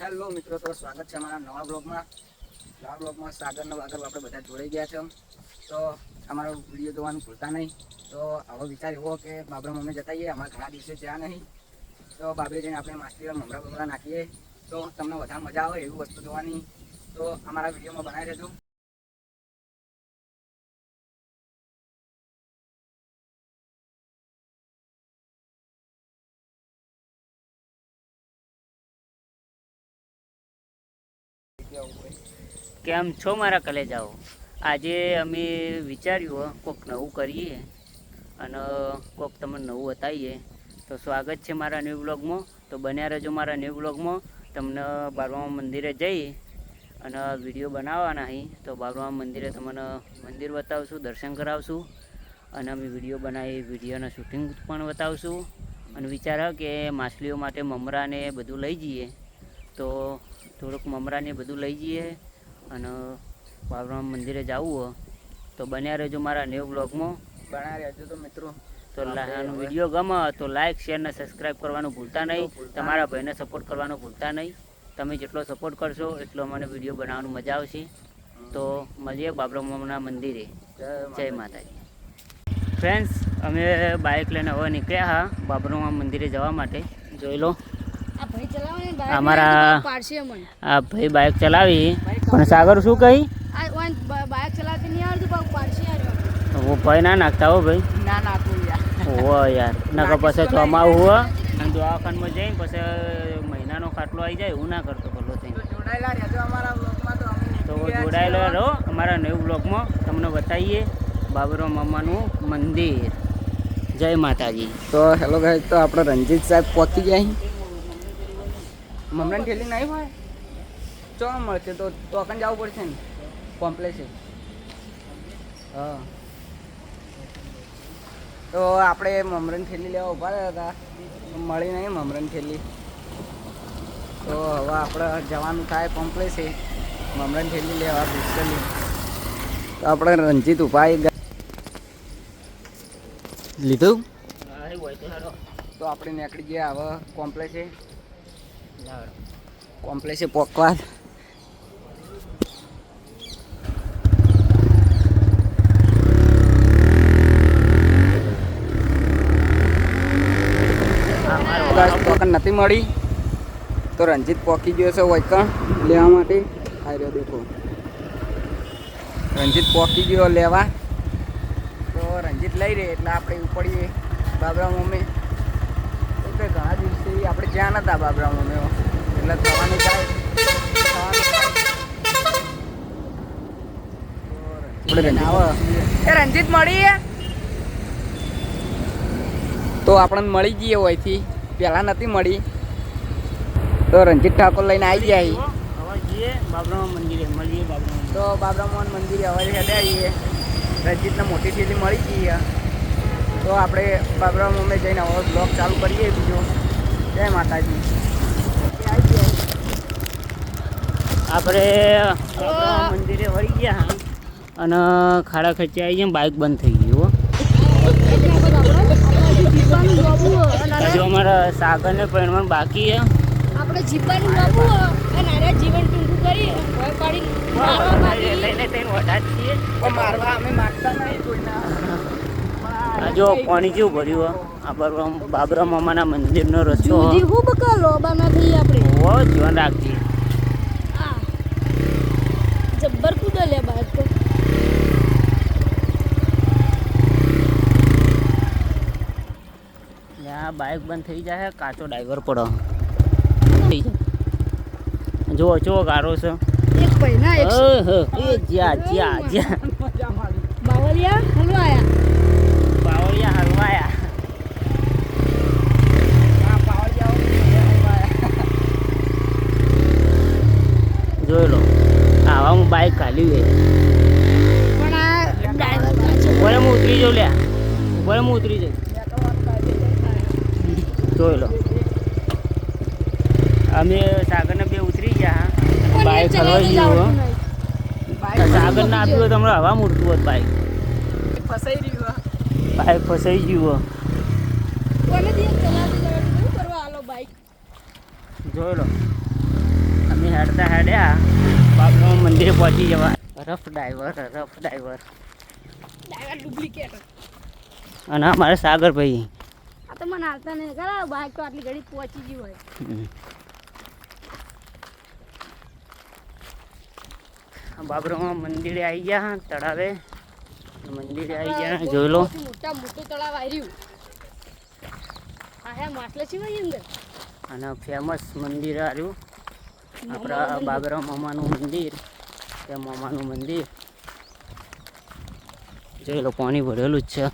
Hello મિત્રો, તો સ્વાગત છે અમારા નવા બ્લોગમાં. નવા બ્લોગમાં સાગરનો વાગર આપણે બધા જોડાઈ ગયા છે. તો અમારો વીડિયો જોવાનું ભૂલતા નહીં. તો આવો વિચાર એવો કે બાબરા મમ્મી જતા આવીએ અમારા ઘણા દિવસે જ્યાં નહીં. તો બાબરે જઈને આપણે માછલી મમરા બમરા નાખીએ. તો તમને વધારે મજા આવે એવી વસ્તુ જોવાની. તો અમારા વિડીયોમાં બનાવી રહેજો. કેમ છો મારા કલેજાઓ. આજે અમે વિચાર્યું કોઈક નવું કરીએ અને કોઈક તમને નવું બતાવીએ. તો સ્વાગત છે મારા ન્યૂ બ્લોગમાં તો બન્યા રહેજો મારા ન્યૂ બ્લોગમાં તમને બારમા મંદિરે જઈ અને વીડિયો બનાવવાના અહીં તો બારમા મંદિરે તમને મંદિર બતાવશું, દર્શન કરાવશું અને અમે વીડિયો બનાવી વિડીયોના શૂટિંગ પણ બતાવશું. અને વિચાર કે માછલીઓ માટે મમરાને બધું લઈ જઈએ. તો થોડુંક મમરાને બધું લઈ જઈએ અને બાબરામ મંદિરે જવું હોય તો બન્યા રહેજો મારા ન્યૂ બ્લોગમાં બન્યા રહેજો તો મિત્રો. તો વીડિયો ગમે તો લાઈક શેર ને સબસ્ક્રાઈબ કરવાનું ભૂલતા નહીં. તમારા ભાઈને સપોર્ટ કરવાનું ભૂલતા નહીં. તમે જેટલો સપોર્ટ કરશો એટલો મને વીડિયો બનાવવાનું મજા આવશે. તો મળીએ બાબરા મંદિરે. જય માતાજી. ફ્રેન્ડ્સ અમે બાઇક લઈને હવે નીકળ્યા હા બાબરામા મંદિરે જવા માટે. જોઈ લો. આ ભાઈ ચલાવે ને બાઈક અમારા- આ ભાઈ બાઇક ચલાવી. પણ સાગર શું કહી? આ બાઈક ચલાવતી નહીં આવડતું ઓ ભાઈ ના નાખતા હો ભાઈ. ના ના તું યાર. નકર પછી ચોમાવું હોય અને દવાખાનમાં જઈને પછી મહિનાનો ખાટલો આવી જાય એવું ના કરતો પેલો થઈ તો જોડાયેલા રહેજો અમારા બ્લોગમાં તો અમે તો નીકળી ગયા જોડાયેલો રહો અમારા નવું બ્લોગમાં તમને બતાવીએ બાબરો મામાનું મંદિર. જય માતાજી. તો હેલો ગાઈસ તો આપણે રણજીત સાહેબ પહોંચી ગયા મમરાની ઠેલી નહીં હોય? ચો મળશે તો ટોકન જવું પડશે ને. કોમ્પ્લેક્સે હા. તો આપણે મમરાની થેલી લેવા ઊભા રહ્યા હતા. મળી નહીં મમરાની થેલી તો હવે આપણે જવાનું થાય કોમ્પ્લેક્સે મમરાની થેલી લેવા પિસ્તલી તો આપણે રંજીત ઊભા. લીધું? તો આપણે નીકળી ગયા હવે કોમ્પ્લેક્સે કોમ્પ્લેક્સે પોકવા બસ નથી મળી. તો રણજીત પોકી ગયો છે વૈકણ લેવા માટે. આવી રહ્યો, દેખો. રણજીત પોકી ગયો લેવા. તો રણજીત લઈ રહે, એટલે આપણે ઉપડીએ. બાબરા મમ્મી. તો ઘણા દિવસથી આપણે જ્યાં નતા બાબરા મમ્મી એટલે થવાનું થાય. એ રંજીત મળી તો આપણને મળી જઈએ હોયથી પહેલાં નથી મળી. તો રંજીત ઠાકોર લઈને આવી જાય તો બાબરા મોહન મંદિરે. હવે આવીએ. રંજીતને મોટી સીધી મળી જઈએ તો આપણે બાબરા મમે જઈને હવે બ્લોગ ચાલુ કરીએ બીજો. જય માતાજી. આપણે મંદિરે વળી ગયા અને ખાડા ખર્ચે આવી ગયા બાઇક બંધ થઈ ગયું હજુ અમારા સાગરને પરણવાનું બાકી છે. આપણે જીપવાનું બાબુ અને જીવન ટૂંકું કરી ભય પાડી લઈને તઈને વધારે છીએ. મારવા અમે માગતા નહીં કોઈના. આ જો પાણી કેવું ભર્યું હો. આ બાબરા બાબરા મામાના મંદિરનો રસ્તો હું. બકા લોબાના થઈ આપણે. ઓ ધ્યાન રાખજે. જબ્બર કૂદો લે બાઈક તો. આ બાઇક બંધ થઈ જાય કાચો ડ્રાઈવર પડો. થઈ જાય જો જો ગારો છે. એક પૈના એક જ્યાં જ્યાં જ્યાં. બાવલિયા હલવાયા. બાવળિયા હલવાયા જોઈ લો આવા હું બાઇક કાઢ્યું એ પણ આ ડ્રાઈવર પાછો ઉપર હું ઉતરી જાઉં લ્યા. ઉપર હું ઉતરી જાઉં. જોઈ લો અમે સાગરને બે ઉતરી ગયા બાઇક જ ગયું આવડતું સાગર ના આપ્યું હોત હમણાં હવા મૂડતું હોત બાઇક ફસાઈ રહ્યું બાઇક ફસાઈ ગયું જોઈ લો. હેડતા હેડ્યા. બાબરા મંદિરે પહોંચી જવા. Rough driver rough driver. અને અમારે સાગર ભાઈ. આ તો મને હાલતા નહીં. ખરા બાઇક તો આટલી ઘડી પહોંચી ગયું હોય. બાબરામાં મંદિરે આવી ગયા તળાવે. મંદિરે આવી ગયા જોઈ લો. મોટા મોટું તળાવ આવ્યું આ હે માટલા છે ભાઈ અંદર. અને ફેમસ મંદિર આવ્યું આપણા બાબરા મામાનું મંદિર તે મામાનું મંદિર. જોઈ લો પાણી ભરેલું જ છે.